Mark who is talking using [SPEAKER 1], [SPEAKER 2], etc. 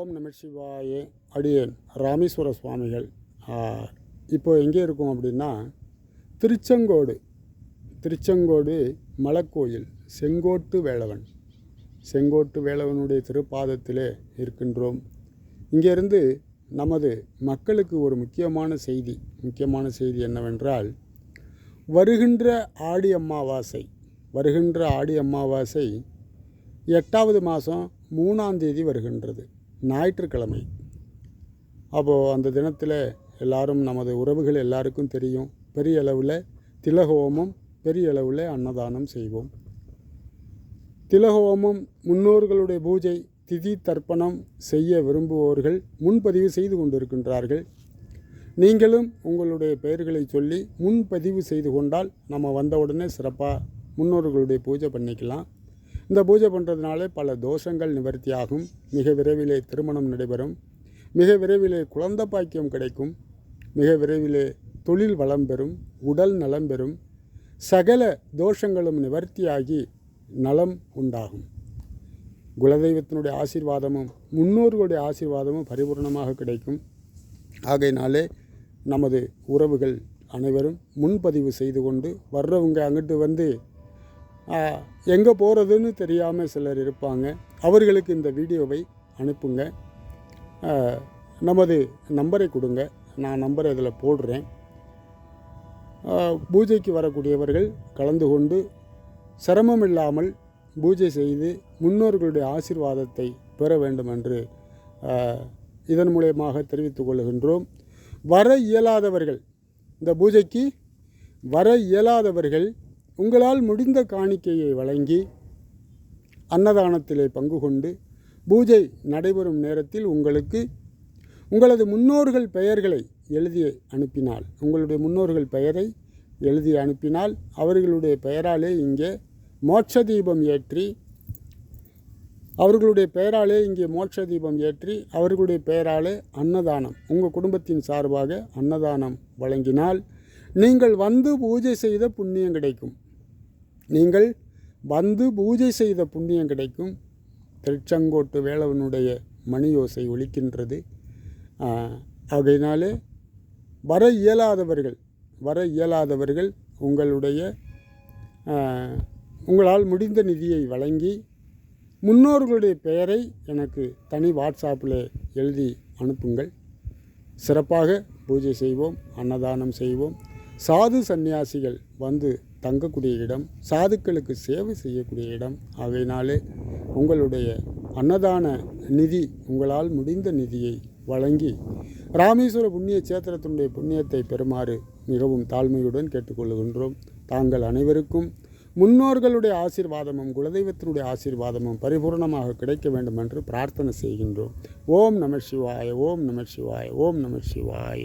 [SPEAKER 1] ஓம் நம சிவாய. அடியேன். ராமேஸ்வர சுவாமிகள். இப்போ எங்கே இருக்கோம் அப்படின்னா திருச்செங்கோடு திருச்செங்கோடு மலைக்கோயில் செங்கோட்டு வேளவன். செங்கோட்டு வேளவனுடைய திருப்பாதத்திலே இருக்கின்றோம். இங்கேருந்து நமது மக்களுக்கு ஒரு முக்கியமான செய்தி. முக்கியமான செய்தி என்னவென்றால் வருகின்ற ஆடி அமாவாசை வருகின்ற ஆடி அமாவாசை எட்டாவது மாதம் மூணாம் தேதி வருகின்றது. ஞாயிற்றுக்கிழமை. அப்போது அந்த தினத்தில் எல்லாரும் நமது உறவுகள் எல்லாருக்கும் தெரியும். பெரிய அளவில் திலகோமம் பெரிய அளவில் அன்னதானம் செய்வோம். திலகோமம் முன்னோர்களுடைய பூஜை திதி தர்ப்பணம் செய்ய விரும்புவோர்கள் முன்பதிவு செய்து கொண்டிருக்கின்றார்கள். நீங்களும் உங்களுடைய பெயர்களை சொல்லி முன்பதிவு செய்து கொண்டால் நம்ம வந்த உடனே சிறப்பாக முன்னோர்களுடைய பூஜை பண்ணிக்கலாம். இந்த பூஜை பண்ணுறதுனாலே பல தோஷங்கள் நிவர்த்தியாகும். மிக விரைவிலே திருமணம் நடைபெறும். மிக விரைவிலே குழந்த பாக்கியம் கிடைக்கும். மிக விரைவிலே தொழில் வளம் பெறும். உடல் நலம் பெறும். சகல தோஷங்களும் நிவர்த்தியாகி நலம் உண்டாகும். குலதெய்வத்தினுடைய ஆசீர்வாதமும் முன்னோர்களுடைய ஆசீர்வாதமும் பரிபூர்ணமாக கிடைக்கும். ஆகையினாலே நமது உறவுகள் அனைவரும் முன்பதிவு செய்து கொண்டு வர்றவங்க அங்கிட்டு வந்து எங்கே போகிறதுன்னு தெரியாமல் சிலர் இருப்பாங்க. அவர்களுக்கு இந்த வீடியோவை அனுப்புங்க. நமது நம்பரை கொடுங்க. நான் நம்பரை இதில் போடுறேன். பூஜைக்கு வரக்கூடியவர்கள் கலந்து கொண்டு சிரமம் இல்லாமல் பூஜை செய்து முன்னோர்களுடைய ஆசீர்வாதத்தை பெற வேண்டும் என்று இதன் மூலயமாக தெரிவித்துக் கொள்கின்றோம். வர இயலாதவர்கள் இந்த பூஜைக்கு வர இயலாதவர்கள் உங்களால் முடிந்த காணிக்கையை வழங்கி அன்னதானத்திலே பங்கு கொண்டு பூஜை நடைபெறும் நேரத்தில் உங்களுக்கு உங்களது முன்னோர்கள் பெயர்களை எழுதி அனுப்பினால் உங்களுடைய முன்னோர்கள் பெயரை எழுதி அனுப்பினால் அவர்களுடைய பெயராலே இங்கே மோட்ச தீபம் ஏற்றி அவர்களுடைய பெயராலே இங்கே மோட்ச தீபம் ஏற்றி அவர்களுடைய பெயராலே அன்னதானம் உங்கள் குடும்பத்தின் சார்பாக அன்னதானம் வழங்கினால் நீங்கள் வந்து பூஜை செய்த புண்ணியம் கிடைக்கும். நீங்கள் வந்து பூஜை செய்த புண்ணியம் கிடைக்கும். திருச்செங்கோட்டு வேளவனுடைய மணியோசை ஒழிக்கின்றது ஆகையினாலே வர இயலாதவர்கள் வர இயலாதவர்கள் உங்களுடைய உங்களால் முடிந்த நிதியை வழங்கி முன்னோர்களுடைய பெயரை எனக்கு தனி வாட்ஸ்அப்பில் எழுதி அனுப்புங்கள். சிறப்பாக பூஜை செய்வோம் அன்னதானம் செய்வோம். சாது சந்நியாசிகள் வந்து தங்கக்கூடிய இடம் சாதுக்களுக்கு சேவை செய்யக்கூடிய இடம். ஆகையினாலே உங்களுடைய அன்னதான நிதி உங்களால் முடிந்த நிதியை வழங்கி ராமேஸ்வர புண்ணிய சேத்திரத்தினுடைய புண்ணியத்தை பெறுமாறு மிகவும் தாழ்மையுடன் கேட்டுக்கொள்கின்றோம். தாங்கள் அனைவருக்கும் முன்னோர்களுடைய ஆசீர்வாதமும் குலதெய்வத்தினுடைய ஆசீர்வாதமும் பரிபூர்ணமாக கிடைக்க வேண்டும் என்று பிரார்த்தனை செய்கின்றோம். ஓம் நம சிவாய ஓம் நம சிவாய ஓம் நம சிவாய.